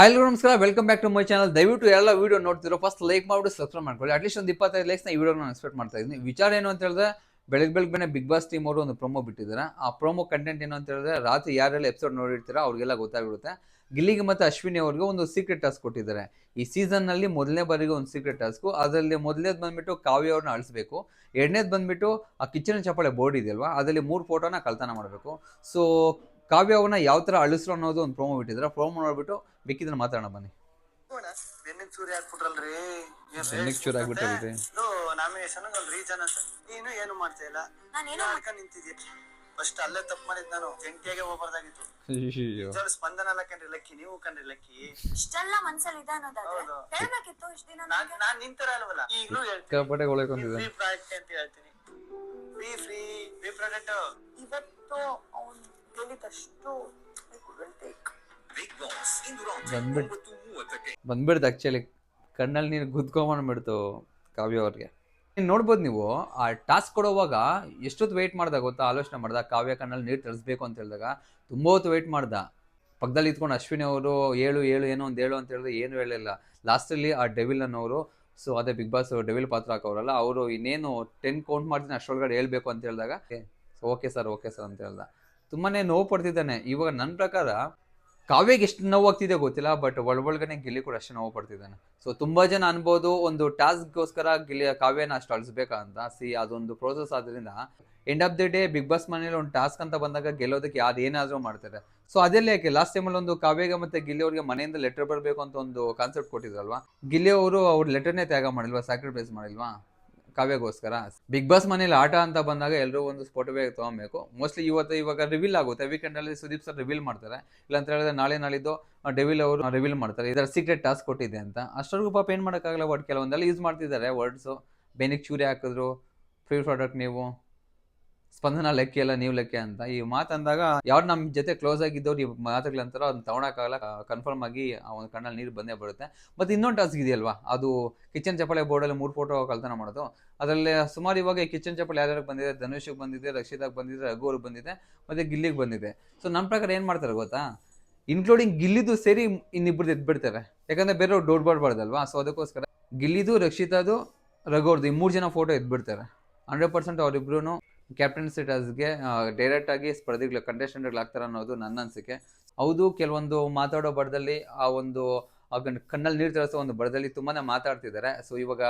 ಎಲ್ರಿಗೂ ನಮಸ್ಕಾರ. Welcome back to my channel ದಯವಿಟ್ಟು ಎಲ್ಲ ವೀಡಿಯೋ ನೋಡ್ತಿರೋ ಫಸ್ಟ್ ಲೈಕ್ ಮಾಡಿಬಿಟ್ಟು ಸಬ್ಸ್ಕ್ರೈಬ್ ಮಾಡ್ಕೊಳ್ಳಿ. ಅಟ್ಲೀಸ್ಟ್ ಒಂದು ಇಪ್ಪತ್ತೈದು ಲೈಕ್ಸ್ನ ಈ ವಿಡಿಯೋ ನಾನು ಎಕ್ಸ್ಪೆಕ್ಟ್ ಮಾಡ್ತಾ ಇದ್ದೀನಿ. ವಿಚಾರ ಏನು ಅಂತ ಹೇಳಿದ್ರೆ ಬೆಳಗ್ಗೆ ಬೆಳಗ್ಗೆ ಬಿಗ್ ಬಾಸ್ ಟೀಮ್ ಅವರು ಒಂದು ಪ್ರೊಮೋ ಬಿಟ್ಟಿದ್ದಾರೆ. ಆ ಪ್ರೊಮೋ ಕಂಟೆಂಟ್ ಏನು ಅಂತ ಹೇಳಿದ್ರೆ, ರಾತ್ರಿ ಯಾರೆಲ್ಲ ಎಪಿಸೋಡ್ ನೋಡಿರ್ತೀರೋ ಅವ್ರಿಗೆಲ್ಲ ಗೊತ್ತಾಗಿರುತ್ತೆ ಗಿಲ್ಲಿಗೆ ಮತ್ತು ಅಶ್ವಿನಿ ಅವ್ರಿಗೆ ಒಂದು ಸೀಕ್ರೆಟ್ ಟಾಸ್ಕ್ ಕೊಟ್ಟಿದ್ದಾರೆ. ಈ ಸೀಸನ್ನಲ್ಲಿ ಮೊದಲನೇ ಬಾರಿಗೆ ಒಂದು ಸೀಕ್ರೆಟ್ ಟಾಸ್ಕು ಅದರಲ್ಲಿ ಮೊದಲನೇದು ಬಂದ್ಬಿಟ್ಟು ಕಾವ್ಯ ಅವ್ರನ್ನ ಅಳಿಸ್ಬೇಕು. ಎರಡನೇದು ಬಂದ್ಬಿಟ್ಟು ಆ ಕಿಚನ್ ಚಪ್ಪಾಳೆ ಬೋರ್ಡ್ ಇದೆಯಲ್ವಾ, ಅದರಲ್ಲಿ ಮೂರು ಫೋಟೋನ ಕಳ್ತನ ಮಾಡಬೇಕು. ಸೊ ಕಾವ್ಯ ಅವ್ರನ್ನ ಯಾವ ತರ ಅಳಿಸ್ರು ಅನ್ನೋದು ಒಂದು ಪ್ರೋಮೋ ಬಿಟ್ಟಿದ್ದಾರೆ ಪ್ರೋಮೋ ನೋಡ್ಬಿಟ್ಟು ಬೇಕಿದ್ರೆ ಮಾತಾಡೋಣ ಬನ್ನಿ. ಬೆನ್ನಿಗೆ ಚೂರಿ ಹಾಕ್ಬಿಟ್ರಲ್ರಿ ಬೆನ್ನಿಗ್ ಚೂರಿ ಹಾಕ್ಬಿಟ್ರಲ್ರಿ. ನಾಮಿನೇಷನ್ ಒಂದು ರೀಸನ್ ಅಂತ. ನೀನು ಏನು ಮಾಡ್ತಾ ಇಲ್ಲ? ನಾನೇನು ಮಾಡ್ಕೊಂಡ್ ನಿಂತಿದ್ಯ? ಫಸ್ಟ್ ಅಲ್ಲೇ ತಪ್ಪು ಮಾಡಿದ್ ನಾನು. ಜಂಟಿಯಾಗೆ ಹೋಗ್ಬಾರ್ದಾಗಿತ್ತು. ನಿಜವಾಗ್ಲೂ ಸ್ಪಂದನ ಅಲ್ಲ ಕಣ್ರಿ ಲಕ್ಕಿ ನೀವು ಕಣ್ರಿ ಲಕ್ಕಿ ಇಷ್ಟೆಲ್ಲ ಮನ್ಸಲ್ಲಿ ಇದೆ ಅನ್ನೋದಾದ್ರೆ ಹೌದು. ಹೇಳ್ಬೇಕಿತ್ತು ಇಷ್ಟ ದಿನ ನಾನ್ ನಾನ್ ನಿಂತರ ಅಲ್ವಲ್ಲ? ಈಗಲೂ ಹೇಳ್ತೀನಿ. ಫ್ರೀ ಪ್ರಾಡಕ್ಟ್ ಅಂತ ಹೇಳ್ತೀನಿ. ಫ್ರೀ ಫ್ರೀ ಫ್ರೀ ಪ್ರಾಡಕ್ಟ್ ಇವತ್ತು ಬಂದ್ಬಿಟ್ಟು ಬಂದ್ಬಿಡ್ತು ಆ್ಯಕ್ಚುಲಿ ಕಣ್ಣಲ್ಲಿ ನೀರು ಗುದ್ಕೊಂಬಂದ್ಬಿಡ್ತು ಕಾವ್ಯ ಅವ್ರಿಗೆ. ನೀನು ನೋಡ್ಬೋದು ನೀವು ಆ ಟಾಸ್ಕ್ ಕೊಡೋವಾಗ ಎಷ್ಟೊತ್ತು ವೆಯ್ಟ್ ಮಾಡ್ದ ಗೊತ್ತಾ? ಆಲೋಚನೆ ಮಾಡ್ದ? ಕಾವ್ಯ ಕಣ್ಣಲ್ಲಿ ನೀರು ತರಿಸ್ಬೇಕು ಅಂತ ಹೇಳಿದಾಗ ತುಂಬ ಹೊತ್ತು ವೆಯ್ಟ್ ಮಾಡ್ದ. ಪಕ್ಕದಲ್ಲಿ ಇದ್ಕೊಂಡು ಅಶ್ವಿನಿ ಅವರು ಏಳು ಏಳು ಏನೋ ಒಂದು ಏಳು ಅಂತ ಹೇಳಿದ್ರೆ ಏನು ಹೇಳಿಲ್ಲ. ಲಾಸ್ಟಲ್ಲಿ ಆ ಡೆವಿಲ್ ಅನ್ನೋರು ಸೊ ಅದೇ ಬಿಗ್ ಬಾಸ್ ಡೆವಿಲ್ ಪಾತ್ರ ಹಾಕೋರಲ್ಲ ಅವರು ಇನ್ನೇನು ಟೆನ್ ಕೌಂಟ್ ಮಾಡ್ತೀನಿ ಅಷ್ಟರೊಳಗಡೆ ಹೇಳ್ಬೇಕು ಅಂತ ಹೇಳಿದಾಗ ಓಕೆ ಸರ್ ಓಕೆ ಸರ್ ಅಂತ ಹೇಳ್ದ. ತುಂಬಾ ನೋವು ಪಡ್ತಿದ್ದಾನೆ. ಇವಾಗ ನನ್ನ ಪ್ರಕಾರ ಕಾವ್ಯಗೆ ಎಷ್ಟು ನೋವು ಆಗ್ತಿದೆ ಗೊತ್ತಿಲ್ಲ ಬಟ್ ಒಳಗೊಳಗನೆ ಗಿಲ್ಲಿ ಕೂಡ ಅಷ್ಟು ನೋವು ಪಡ್ತಿದ್ದಾನೆ. ಸೊ ತುಂಬಾ ಜನ ಅನ್ಬೋದು ಒಂದು ಟಾಸ್ಕ್ಗೋಸ್ಕರ ಗಿಲಿಯ ಕಾವ್ಯನ ಅಷ್ಟು ಅಳಿಸ್ಬೇಕಂತ ಸಿ ಅದೊಂದು ಪ್ರೋಸೆಸ್ ಆದ್ರಿಂದ end of the day Bigg Boss ಮನೇಲಿ ಒಂದು ಟಾಸ್ಕ್ ಅಂತ ಬಂದಾಗ ಗೆಲ್ಲೋದಕ್ಕೆ ಅದು ಏನಾದರೂ ಮಾಡ್ತಾರೆ. ಸೊ ಅದೆಲ್ಲ ಯಾಕೆ? ಲಾಸ್ಟ್ ಟೈಮಲ್ಲಿ ಒಂದು ಕಾವ್ಯಗೆ ಮತ್ತೆ ಗಿಲ್ಲಿ ಅವ್ರಿಗೆ ಮನೆಯಿಂದ ಲೆಟರ್ ಬರಬೇಕು ಅಂತ ಒಂದು ಕಾನ್ಸೆಪ್ಟ್ ಕೊಟ್ಟಿದ್ರಲ್ವಾ? ಗಿಲ್ಲಿ ಅವರು ಅವ್ರ ಲೆಟರ್ನೇ ತ್ಯಾಗ ಮಾಡಿಲ್ವಾ? ಸ್ಯಾಕ್ರಿಫೈಸ್ ಮಾಡಿಲ್ವಾ? ಕಾವ್ಯಗೋಸ್ಕರ ಬಿಗ್ ಬಾಸ್ ಮನೇಲಿ ಆಟ ಅಂತ ಬಂದಾಗ ಎಲ್ಲರೂ ಒಂದು ಸ್ಪೋಟಿವೇ ತೊಗೊಬೇಕು. ಮೋಸ್ಟ್ಲಿ ಇವತ್ತು ಇವಾಗ ರಿವೀಲ್ ಆಗುತ್ತೆ. ವೀಕೆಂಡ್ ಅಲ್ಲಿ ಸುದೀಪ್ ಸರ್ ರಿವೀಲ್ ಮಾಡ್ತಾರೆ. ಇಲ್ಲ ಅಂತ ಹೇಳಿದ್ರೆ ನಾಳೆ ನಾಳಿದ್ದು ಡೆವಿಲ್ ಅವರು ರಿವೀಲ್ ಮಾಡ್ತಾರೆ. ಇದರ ಸೀಕ್ರೆಟ್ ಟಾಸ್ಕ್ ಕೊಟ್ಟಿದೆ ಅಂತ. ಅಷ್ಟರಿಗೂ ಪಾಪ ಏನು ಮಾಡೋಕ್ಕಾಗಲ್ಲ ವರ್ಡ್ ಕೆಲವೊಂದೆಲ್ಲ ಯೂಸ್ ಮಾಡ್ತಿದ್ದಾರೆ. ವರ್ಡ್ಸು ಬೆನಿಕ್ ಚೂರಿ ಹಾಕಿದ್ರು ಫ್ರೀ ಪ್ರಾಡಕ್ಟ್ ನೀವು. ಸ್ಪಂದನ ಲೆಕ್ಕ ಎಲ್ಲ ನೀವು ಲೆಕ್ಕ ಅಂತ. ಈ ಮಾತಂದಾಗ ಯಾರು ನಮ್ಮ ಜೊತೆ ಕ್ಲೋಸ್ ಆಗಿದ್ದವ್ರು ಈ ಮಾತುಗಳಂತಾರೋ ಅದನ್ನ ತಗೊಳಕ್ಕಾಗಲ್ಲ ಕನ್ಫರ್ಮ್ ಆಗಿ ಆ ಒಂದು ಕಣ್ಣಲ್ಲಿ ನೀರು ಬಂದೇ ಬರುತ್ತೆ. ಮತ್ತು ಇನ್ನೊಂದು ಟಾಸ್ಕ್ ಇದೆಯಲ್ವಾ? ಅದು ಕಿಚನ್ ಚಪ್ಪಳೆ ಬೋರ್ಡಲ್ಲಿ ಮೂರು ಫೋಟೋ ಕಲ್ತನ ಮಾಡೋದು. ಅದರಲ್ಲಿ ಸುಮಾರು ಇವಾಗ ಕಿಚನ್ ಚಪ್ಪಾಳೆ ಯಾರ್ಯಾರು ಬಂದಿದೆ? ಧನುಷಿಗೆ ಬಂದಿದೆ, ರಕ್ಷಿತಾಗ್ ಬಂದಿದೆ ರಘು ಅವ್ರಿಗೆ ಬಂದಿದೆ, ಮತ್ತೆ ಗಿಲ್ಲಿಗೆ ಬಂದಿದೆ. ಸೊ ನಮ್ಮ ಪ್ರಕಾರ ಏನು ಮಾಡ್ತಾರೆ ಗೊತ್ತಾ? ಇನ್ಕ್ಲೂಡಿಂಗ್ ಗಿಲ್ಲಿದು ಸೇರಿ ಇನ್ನಿಬ್ರದ್ದು ಎದ್ಬಿಡ್ತಾರೆ ಯಾಕಂದ್ರೆ ಬೇರೆಯವ್ರು ಡೋಡ್ ಬಾಡ್ಬಾರ್ದಲ್ವಾ ಸೊ ಅದಕ್ಕೋಸ್ಕರ. ಗಿಲ್ಲಿದು, ರಕ್ಷಿತಾದು ರಘು ಅವ್ರದ್ದು ಈ ಮೂರು ಜನ ಫೋಟೋ ಎದ್ಬಿಡ್ತಾರೆ ಹಂಡ್ರೆಡ್ ಪರ್ಸೆಂಟ್ ಅವರಿಬ್ರು ಕ್ಯಾಪ್ಟನ್ಸಿ ಸಿಟರ್ಸ್ಗೆ ಡೈರೆಕ್ಟ್ ಆಗಿ ಸ್ಪರ್ಧಿಗಳು ಕಂಟೆಸ್ಟೆಂಟ್ಗಳು ಆಗ್ತಾರೆ ಅನ್ನೋದು ನನ್ನ ಅನಿಸಿಕೆ. ಹೌದು, ಕೆಲವೊಂದು ಮಾತಾಡೋ ಬರದಲ್ಲಿ ಆ ಒಂದು ಕಣ್ಣಲ್ಲಿ ನೀರು ತರಿಸೋ ಒಂದು ಬರದಲ್ಲಿ ತುಂಬಾ ಮಾತಾಡ್ತಿದ್ದಾರೆ ಸೊ ಇವಾಗ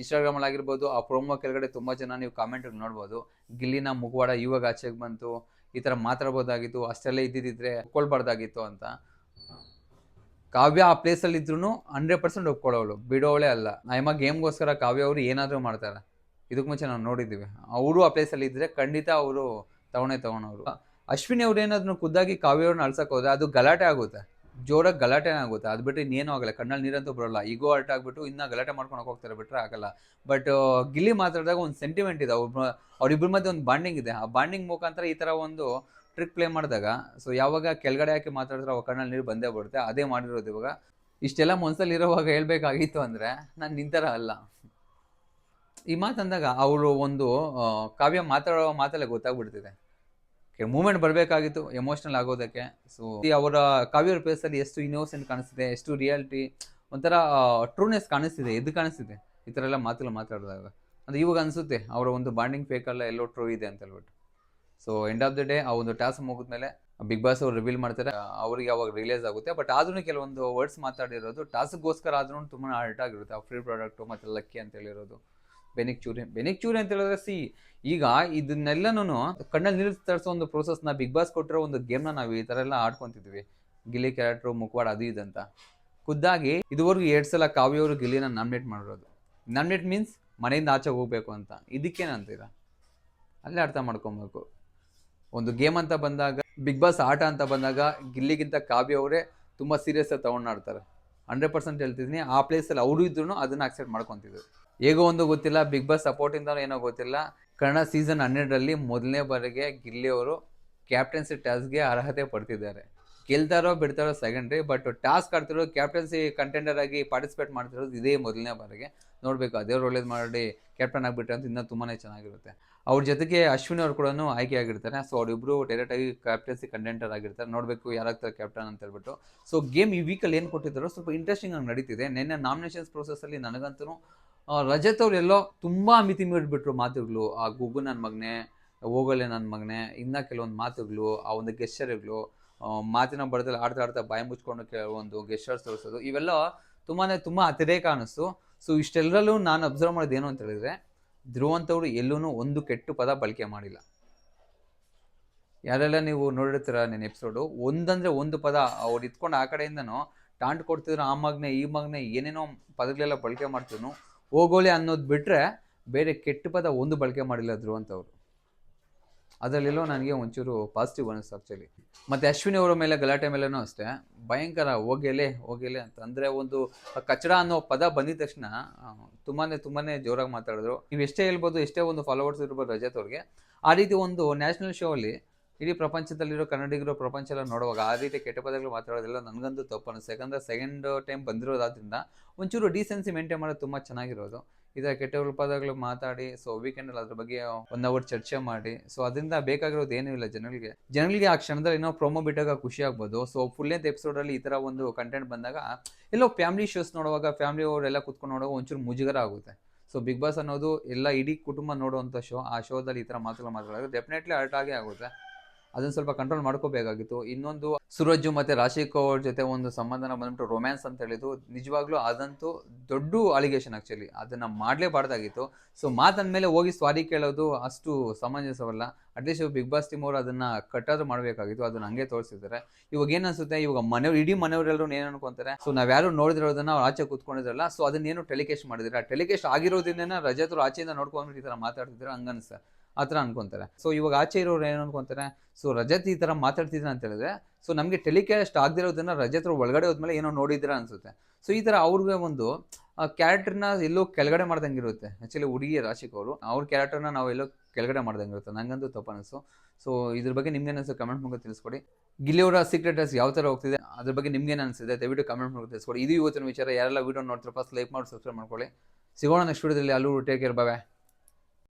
ಇನ್ಸ್ಟಾಗ್ರಾಮಲ್ಲಿ ಆಗಿರ್ಬೋದು, ಆ ಪ್ರೋಮೋ ಕೆಳಗಡೆ ತುಂಬ ಜನ ನೀವು ಕಾಮೆಂಟ್ ನೋಡ್ಬೋದು. ಗಿಲ್ಲಿನ ಮುಗವಾಡ ಇವಾಗ ಆಚೆಗೆ ಬಂತು, ಈ ಥರ ಮಾತಾಡ್ಬೋದಾಗಿತ್ತು ಅಷ್ಟೆಲ್ಲ ಇದ್ದಿದ್ದಿದ್ರೆ ಒಪ್ಕೊಳ್ಬಾರ್ದಾಗಿತ್ತು ಅಂತ. ಕಾವ್ಯ ಆ ಪ್ಲೇಸಲ್ಲಿ ಇದ್ರು ಹಂಡ್ರೆಡ್ ಪರ್ಸೆಂಟ್ ಒಪ್ಕೊಳ್ಳೋಳು ಬಿಡೋವಳೆ ಅಲ್ಲ. ನಮ್ಮ ಗೇಮ್ಗೋಸ್ಕರ ಕಾವ್ಯ ಅವರು ಏನಾದರೂ ಮಾಡ್ತಾರೆ. ಇದಕ್ಕೆ ಮುಂಚೆ ನಾವು ನೋಡಿದ್ದೀವಿ. ಅವರು ಆ ಪ್ಲೇಸಲ್ಲಿ ಇದ್ದರೆ ಖಂಡಿತ ಅವರು ತಗೊಂಡೇ ತಗೊಳೋರು ಅಶ್ವಿನಿ ಅವ್ರು ಏನಾದ್ರು ಖುದ್ದಾಗಿ ಕಾವ್ಯವ್ರನ್ನ ಅಳ್ಸಕ್ಕೆ ಹೋದ್ರೆ ಅದು ಗಲಾಟೆ ಆಗುತ್ತೆ. ಜೋರಾಗಿ ಗಲಾಟೆ ಆಗುತ್ತೆ. ಅದು ಬಿಟ್ಟು ಇನ್ನೇನು ಆಗಲ್ಲ. ಕಣ್ಣಲ್ಲಿ ನೀರಂತೂ ಬರೋಲ್ಲ. ಈಗೋ ಅರ್ಟ್ ಆಗಿಬಿಟ್ಟು ಇನ್ನೂ ಗಲಾಟೆ ಮಾಡ್ಕೊಂಡು ಹೋಗ್ತಾರೆ ಬಿಟ್ಟರೆ ಆಗಲ್ಲ. ಬಟ್ ಗಿಲ್ಲಿ ಮಾತಾಡಿದಾಗ ಒಂದು ಸೆಂಟಿಮೆಂಟ್ ಇದೆ. ಅವ್ರ ಅವ್ರಿಬ್ಬರ ಮಧ್ಯೆ ಒಂದು ಬಾಂಡಿಂಗ್ ಇದೆ. ಆ ಬಾಂಡಿಂಗ್ ಮುಖಾಂತರ ಈ ಥರ ಒಂದು ಟ್ರಿಕ್ ಪ್ಲೇ ಮಾಡಿದಾಗ ಸೊ ಯಾವಾಗ ಕೆಳಗಡೆ ಹಾಕಿ ಮಾತಾಡಿದ್ರೆ ಅವಾಗ ಕಣ್ಣಲ್ಲಿ ನೀರು ಬಂದೇ ಬರುತ್ತೆ. ಅದೇ ಮಾಡಿರೋದು ಇವಾಗ. ಇಷ್ಟೆಲ್ಲ ಮನ್ಸಲ್ಲಿ ಇರೋವಾಗ ಹೇಳ್ಬೇಕಾಗಿತ್ತು ಅಂದರೆ ನಾನು ನಿಂತರ ಅಲ್ಲ. ಈ ಮಾತಂದಾಗ ಅವರು ಒಂದು ಕಾವ್ಯ ಮಾತಾಡೋ ಮಾತಲ್ಲೇ ಗೊತ್ತಾಗ್ಬಿಡ್ತಿದೆ. ಮೂಮೆಂಟ್ ಬರಬೇಕಾಗಿತ್ತು, ಎಮೋಷ್ನಲ್ ಆಗೋದಕ್ಕೆ. ಸೊ ಅವರ ಕಾವ್ಯರ ಪ್ಲೇಸಲ್ಲಿ ಎಷ್ಟು ಇನ್ನೋಸೆಂಟ್ ಕಾಣಿಸ್ತಿದೆ, ಎಷ್ಟು ರಿಯಾಲಿಟಿ ಒಂಥರ ಟ್ರೂನೆಸ್ ಕಾಣಿಸ್ತಿದೆ, ಎದ್ದು ಕಾಣಿಸ್ತಿದೆ. ಈ ಥರ ಎಲ್ಲ ಮಾತುಗಳು ಮಾತಾಡಿದಾಗ. ಅಂದರೆ ಇವಾಗ ಅನಿಸುತ್ತೆ, ಅವರ ಒಂದು ಬಾಂಡಿಂಗ್ ಫೇಕಲ್ಲ ಎಲ್ಲೋ ಟ್ರೂ ಇದೆ ಅಂತ ಹೇಳ್ಬಿಟ್ಟು. So end of the day ಆ ಒಂದು ಟಾಸ್ಕ್ ಮುಗಿದ್ಮೇಲೆ ಬಿಗ್ ಬಾಸ್ ಅವ್ರು ರಿವೀಲ್ ಮಾಡ್ತಾರೆ, ಅವ್ರಿಗೆ ಅವಾಗ ರಿಲೀಸ್ ಆಗುತ್ತೆ. ಬಟ್ ಆದ್ರೂ ಕೆಲವೊಂದು ವರ್ಡ್ಸ್ ಮಾತಾಡಿರೋದು ಟಾಸ್ಕ್ಗೋಸ್ಕರ ಆದ್ರೂ ತುಂಬಾ ಹರ್ಟ್ ಆಗಿರುತ್ತೆ. ಆ ಫ್ರೀ ಪ್ರಾಡಕ್ಟು ಮತ್ತು ಲಕ್ಕಿ ಅಂತ ಹೇಳಿರೋದು. ಬೆನಿಕ್ ಚೂರಿ ಬೆನಿಕ್ ಚೂರಿ ಅಂತ ಹೇಳಿದ್ರೆ ಸಿ ಈಗ ಇದನ್ನೆಲ್ಲನೂ ಕಣ್ಣಲ್ಲಿ ನೀರು ತರಿಸೋ ಒಂದು ಪ್ರೋಸೆಸ್ನ ಬಿಗ್ ಬಾಸ್ ಕೊಟ್ಟಿರೋ ಒಂದು ಗೇಮ್ನ ನಾವು ಈ ಥರ ಎಲ್ಲ ಆಡ್ಕೊತಿದ್ವಿ. ಗಿಲ್ಲಿ ಕ್ಯಾರೆಕ್ಟ್ರು, ಮುಖವಾಡ ಅದು ಇದಂತ ಖುದ್ದಾಗಿ ಇದುವರೆಗೂ ಎರಡು ಸಲ ಕಾವ್ಯವರು ಗಿಲ್ಲಿನ ನಾಮಿನೇಟ್ ಮಾಡಿರೋದು. ನಾಮಿನೇಟ್ ಮೀನ್ಸ್ ಮನೆಯಿಂದ ಆಚೆ ಹೋಗಬೇಕು ಅಂತ. ಇದಕ್ಕೇನಂತೀರ ಅಲ್ಲೇ ಅರ್ಥ ಮಾಡ್ಕೊಬೇಕು. ಒಂದು ಗೇಮ್ ಅಂತ ಬಂದಾಗ ಬಿಗ್ ಬಾಸ್ ಆಟ ಅಂತ ಬಂದಾಗ ಗಿಲ್ಲಿಗಿಂತ ಕಾವ್ಯ ಅವರೇ ತುಂಬ ಸೀರಿಯಸ್ ಆಗಿ ತೊಗೊಂಡಾಡ್ತಾರೆ ಹಂಡ್ರೆಡ್ ಪರ್ಸೆಂಟ್ ಹೇಳ್ತಿದ್ದೀನಿ, ಆ ಪ್ಲೇಸಲ್ಲಿ ಅವರು ಇದ್ರು ಅದನ್ನ ಅಕ್ಸೆಪ್ಟ್ ಮಾಡ್ಕೊತಿದ್ರು. ಹೇಗೋ ಒಂದು ಗೊತ್ತಿಲ್ಲ ಬಿಗ್ ಬಾಸ್ ಸಪೋರ್ಟಿಂದ ಏನೋ ಗೊತ್ತಿಲ್ಲ. ಕನ್ನಡ ಸೀಸನ್ ಹನ್ನೆರಡರಲ್ಲಿ ಮೊದಲನೇ ಬಾರಿಗೆ ಗಿಲ್ಲಿ ಅವರು ಕ್ಯಾಪ್ಟನ್ಸಿ ಟಾಸ್ಕ್ಗೆ ಅರ್ಹತೆ ಪಡ್ತಿದ್ದಾರೆ. ಗೆಲ್ತಾರೋ ಬಿಡ್ತಾರೋ ಸೆಕೆಂಡ್ರಿ ಬಟ್ ಟಾಸ್ಕ್ ಆಡ್ತಿರೋ ಕ್ಯಾಪ್ಟನ್ಸಿ ಕಂಟೆಂಡರ್ ಆಗಿ ಪಾರ್ಟಿಸಿಪೇಟ್ ಮಾಡ್ತಿರೋದು ಇದೇ ಮೊದಲನೇ ಬಾರಿಗೆ. ನೋಡಬೇಕು ಅದೇ ಒಳ್ಳೇದು ಮಾಡಿ ಕ್ಯಾಪ್ಟನ್ ಆಗಿಬಿಟ್ರೆ ಅಂತ ಇನ್ನೂ ತುಂಬಾ ಚೆನ್ನಾಗಿರುತ್ತೆ. ಅವ್ರ ಜೊತೆಗೆ ಅಶ್ವಿನಿ ಅವ್ರು ಕೂಡ ಆಯ್ಕೆ ಆಗಿರ್ತಾರೆ. ಸೊ ಅವರಿಬ್ಬರು ಡೈರೆಕ್ಟಾಗಿ ಕ್ಯಾಪ್ಟನ್ಸಿ ಕಂಟೆಂಟರ್ ಆಗಿರ್ತಾರೆ. ನೋಡಬೇಕು ಯಾರಾಗ್ತಾರೆ ಕ್ಯಾಪ್ಟನ್ ಅಂತ ಹೇಳ್ಬಿಟ್ಟು. ಸೊ ಗೇಮ್ ಈ ವೀಕಲ್ಲಿ ಏನು ಕೊಟ್ಟಿದ್ದಾರೋ ಸ್ವಲ್ಪ ಇಂಟ್ರೆಸ್ಟಿಂಗ್ ಆಗಿ ನಡೀತಿದೆ. ನಿನ್ನೆ ನಾಮಿನೇಷನ್ಸ್ ಪ್ರೊಸೆಸಲ್ಲಿ ನನಗಂತೂ ರಜತ್ ಅವ್ರು ಎಲ್ಲೋ ತುಂಬ ಮಿತಿ ಮೀರಿಬಿಟ್ರು ಮಾತುಗಳು. ಆ ಗುಗ್ಗು ನನ್ನ ಮಗನೇ ಹೋಗಲೆ ನನ್ನ ಮಗನೇ, ಇನ್ನ ಕೆಲವೊಂದು ಮಾತುಗಳು, ಆ ಒಂದು ಗೆಸ್ಟರ್ಗಳು ಮಾತಿನ ಬಡದಲ್ಲಿ ಆಡ್ತಾ ಆಡ್ತಾ ಬಾಯಿ ಮುಚ್ಕೊಂಡು ಕೆಲವೊಂದು ಗೆಸ್ಟರ್ಸ್ ತೋರಿಸೋದು, ಇವೆಲ್ಲ ತುಂಬಾ ತುಂಬ ಅತಿರೇಕ ಅನ್ನಿಸ್ತು ಸೊ ಇಷ್ಟೆಲ್ಲರಲ್ಲೂ ನಾನು ಅಬ್ಸರ್ವ್ ಮಾಡೋದು ಏನು ಅಂತ ಹೇಳಿದ್ರೆ ಧ್ರುವಂತವ್ರು ಎಲ್ಲೂ ಒಂದು ಕೆಟ್ಟು ಪದ ಬಳಕೆ ಮಾಡಿಲ್ಲ. ಯಾರೆಲ್ಲ ನೀವು ನೋಡಿರ್ತೀರ ನೆನ ಎಪಿಸೋಡು, ಒಂದಂದ್ರೆ ಒಂದು ಪದ ಅವ್ರು ಇತ್ಕೊಂಡು ಆ ಕಡೆಯಿಂದನೂ, ಟಾಂಟ್ ಕೊಡ್ತಿದ್ರು ಆ ಮಗ್ನೆ, ಈ ಮಗ್ನೆ, ಏನೇನೋ ಪದಗಳೆಲ್ಲ ಬಳಕೆ ಮಾಡ್ತಿದ್ರು ಹೋಗೋಲೆ ಅನ್ನೋದು ಬಿಟ್ಟರೆ ಬೇರೆ ಕೆಟ್ಟ ಪದ ಒಂದು ಬಳಕೆ ಮಾಡಿಲ್ಲ ಧ್ರುವಂತವ್ರು ಅದರಲ್ಲೆಲ್ಲೋ ನನಗೆ ಒಂಚೂರು ಪಾಸಿಟಿವ್ ಅನ್ನಿಸ್ತು ಆ್ಯಕ್ಚುಲಿ ಮತ್ತು ಅಶ್ವಿನಿ ಅವರ ಮೇಲೆ, ಗಲಾಟೆ ಮೇಲೆನೂ ಅಷ್ಟೇ. ಭಯಂಕರ, ಹೋಗೆಲೆ ಹೋಗೆಲೆ ಅಂತ. ಅಂದರೆ ಒಂದು ಕಚಡ ಅನ್ನೋ ಪದ ಬಂದಿದ ತಕ್ಷಣ ತುಂಬಾ ತುಂಬಾ ಜೋರಾಗಿ ಮಾತಾಡಿದ್ರು. ನೀವು ಎಷ್ಟೇ ಹೇಳ್ಬೋದು, ಎಷ್ಟೇ ಒಂದು ಫಾಲೋವರ್ಸ್ ಇರ್ಬೋದು ರಜತ್ ಅವ್ರಿಗೆ. ಆ ರೀತಿ ಒಂದು ನ್ಯಾಷನಲ್ ಶೋ ಅಲ್ಲಿ ಇಡೀ ಪ್ರಪಂಚದಲ್ಲಿರೋ ಕನ್ನಡಿಗರು ಪ್ರಪಂಚ ನೋಡುವಾಗ ಆ ರೀತಿ ಕೆಟ್ಟ ಪದಗಳು ಮಾತಾಡೋದಿಲ್ಲ ನನಗಂತೂ ತಪ್ಪು ಅನಿಸ್ತು ಯಾಕಂದರೆ ಸೆಕೆಂಡ್ ಟೈಮ್ ಬಂದಿರೋದಾದ್ರಿಂದ ಒಂಚೂರು ಡೀಸೆನ್ಸಿ ಮೇಂಟೈನ್ ಮಾಡೋದು ತುಂಬ ಚೆನ್ನಾಗಿರೋದು. ಇದರ ಕೆಟ್ಟ ಪದಗಳು ಮಾತಾಡಿ ಸೊ ವೀಕೆಂಡಲ್ಲಿ ಅದ್ರ ಬಗ್ಗೆ ಒನ್ ಅವರ್ ಚರ್ಚೆ ಮಾಡಿ ಸೊ ಅದರಿಂದ ಬೇಕಾಗಿರೋದು ಏನೂ ಇಲ್ಲ ಜನಗಳಿಗೆ ಜನಗಳಿಗೆ ಆ ಕ್ಷಣದಲ್ಲಿ ಏನೋ ಪ್ರೊಮೋ ಬಿಟ್ಟಾಗ ಖುಷಿ ಆಗ್ಬೋದು. ಸೊ ಫುಲ್ ಲೆಂತ್ ಎಪಿಸೋಡಲ್ಲಿ ಈ ಥರ ಒಂದು ಕಂಟೆಂಟ್ ಬಂದಾಗ ಎಲ್ಲೋ ಫ್ಯಾಮಿಲಿ ಶೋಸ್ ನೋಡುವಾಗ ಫ್ಯಾಮಿಲಿ ಅವರೆಲ್ಲ ಕುತ್ಕೊಂಡು ನೋಡುವಾಗ ಒಂಚೂರು ಮುಜುಗರ ಆಗುತ್ತೆ. ಸೊ ಬಿಗ್ ಬಾಸ್ ಅನ್ನೋದು ಎಲ್ಲ ಇಡೀ ಕುಟುಂಬ ನೋಡುವಂಥ ಶೋ ಆ ಶೋದಲ್ಲಿ ಈ ಥರ ಮಾತುಗಳು ಮಾತಾಡೋದು ಡೆಫಿನೆಟ್ಲಿ ಅರ್ಟ್ ಆಗೇ ಆಗುತ್ತೆ. ಅದನ್ನ ಸ್ವಲ್ಪ ಕಂಟ್ರೋಲ್ ಮಾಡ್ಕೋಬೇಕಾಗಿತ್ತು. ಇನ್ನೊಂದು ಸೂರಜ್ ಮತ್ತೆ ರಾಶಿ ಅವ್ರ ಜೊತೆ ಒಂದು ಸಂಬಂಧನ ಬಂದ್ಬಿಟ್ಟು ರೊಮ್ಯಾನ್ಸ್ ಅಂತ ಹೇಳಿದ್ದು, ನಿಜವಾಗ್ಲೂ ಅದಂತೂ ದೊಡ್ಡ ಅಲಿಗೇಷನ್ ಆಕ್ಚುಲಿ ಅದನ್ನ ಮಾಡಲೇಬಾರ್ದಾಗಿತ್ತು. ಸೊ ಮಾತಂದ್ಮೇಲೆ ಹೋಗಿ ಸ್ವಾರಿ ಕೇಳೋದು ಅಷ್ಟು ಸಮಂಜಸವಲ್ಲ. At least big boss team ಅವರು ಅದನ್ನ ಕಟ್ಟಾದ್ರೂ ಮಾಡಬೇಕಾಗಿತ್ತು. ಅದನ್ನ ಹಂಗೆ ತೋರಿಸಿದ್ದಾರೆ. ಇವಾಗ ಏನ್ ಅನ್ಸುತ್ತೆ? ಇವಾಗ ಮನೆಯವ್ರು, ಇಡೀ ಮನೆಯವರೆಲ್ಲರೂ ಏನ್ ಅನ್ಕೊಂತಾರೆ? ಸೊ ನಾವ್ಯಾರು ನೋಡಿದಿರೋದನ್ನ ಅವ್ರು ಆಚೆ ಕೂತ್ಕೊಂಡಿದ್ರಲ್ಲ ಸೊ ಅದನ್ನೇನು ಟೆಲಿಕೇಸ್ಟ್ ಮಾಡಿದ್ರೆ ಟೆಲಿಕಾಸ್ಟ್ ಆಗಿರೋದ್ರಿಂದ ರಜತರು ಆಚೆಯಿಂದ ನೋಡ್ಕೊಂಡು ಈ ತರ ಮಾತಾಡ್ತಿದ್ರೆ ಹಂಗನ್ಸುತ್ತೆ. ಆ ಥರ ಅನ್ಕೊತಾರೆ. ಸೊ ಇವಾಗ ಆಚೆ ಇರೋರು ಏನು ಅನ್ಕೊತಾರೆ? ಸೊ ರಜತ್ ಈ ಥರ ಮಾತಾಡ್ತಿದ್ರೆ ಅಂತ ಹೇಳಿದ್ರೆ ಸೊ ನಮಗೆ ಟೆಲಿಕಾಸ್ಟ್ ಆಗದಿರೋದನ್ನ ರಜತ್ ಒಳಗಡೆ ಹೋದ್ಮೇಲೆ ಏನೋ ನೋಡಿದ್ರೆ ಅನ್ಸುತ್ತೆ. ಸೊ ಈ ಥರ ಅವ್ರಿಗೆ ಒಂದು ಕ್ಯಾರೆಕ್ಟರ್ನ ಎಲ್ಲೋ ಕೆಳಗಡೆ ಮಾಡ್ದಂಗೆ ಇರುತ್ತೆ. ಆ್ಯಕ್ಚುಲಿ ಹುಡುಗಿ ರಾಶಿಕ್ ಅವರು. ಅವ್ರ ಕ್ಯಾರೆಕ್ಟರ್ನ ನಾವು ಎಲ್ಲೋ ಕೆಳಗಡೆ ಮಾಡ್ದಂಗೆ ಇರುತ್ತೆ. ನಂಗಂತೂ ತಪ್ಪು ಅನಿಸ್ತು ಸೊ ಇದ್ರ ಬಗ್ಗೆ ನಿಮ್ಗೆ ಅನಿಸ್ತು ಕಮೆಂಟ್ ಮೂಲಕ ತಿಳಿಸ್ಕೊಡಿ. ಗಿಲಿಯವರ ಸೀಕ್ರೆಟ್ ಡ್ರೆಸ್ ಯಾವ ಥರ ಹೋಗ್ತಿದೆ? ಅದ್ರ ಬಗ್ಗೆ ನಿಮ್ಗೆ ಅನಿಸಿದೆ ದಯವಿಟ್ಟು ಕಮೆಂಟ್ ಮೂಲಕ ತಿಳಿಸ್ಕೊಡಿ. ಇದು ಇವತ್ತಿನ ವಿಚಾರ. ಯಾರೆಲ್ಲ ವೀಡಿಯೋ ನೋಡ್ತಾರೆ ಫಸ್ಟ್ ಲೈಕ್ ಮಾಡಿ ಸಬ್ಸ್ಕ್ರೈಬ್ ಮಾಡ್ಕೊಳ್ಳಿ. ಸಿಗೋಣ ನೆಕ್ಸ್ಟ್ ವಿಡಿಯೋದಲ್ಲಿ ಅಲ್ಲೂ ಟೇಕ್ ಕೇರ್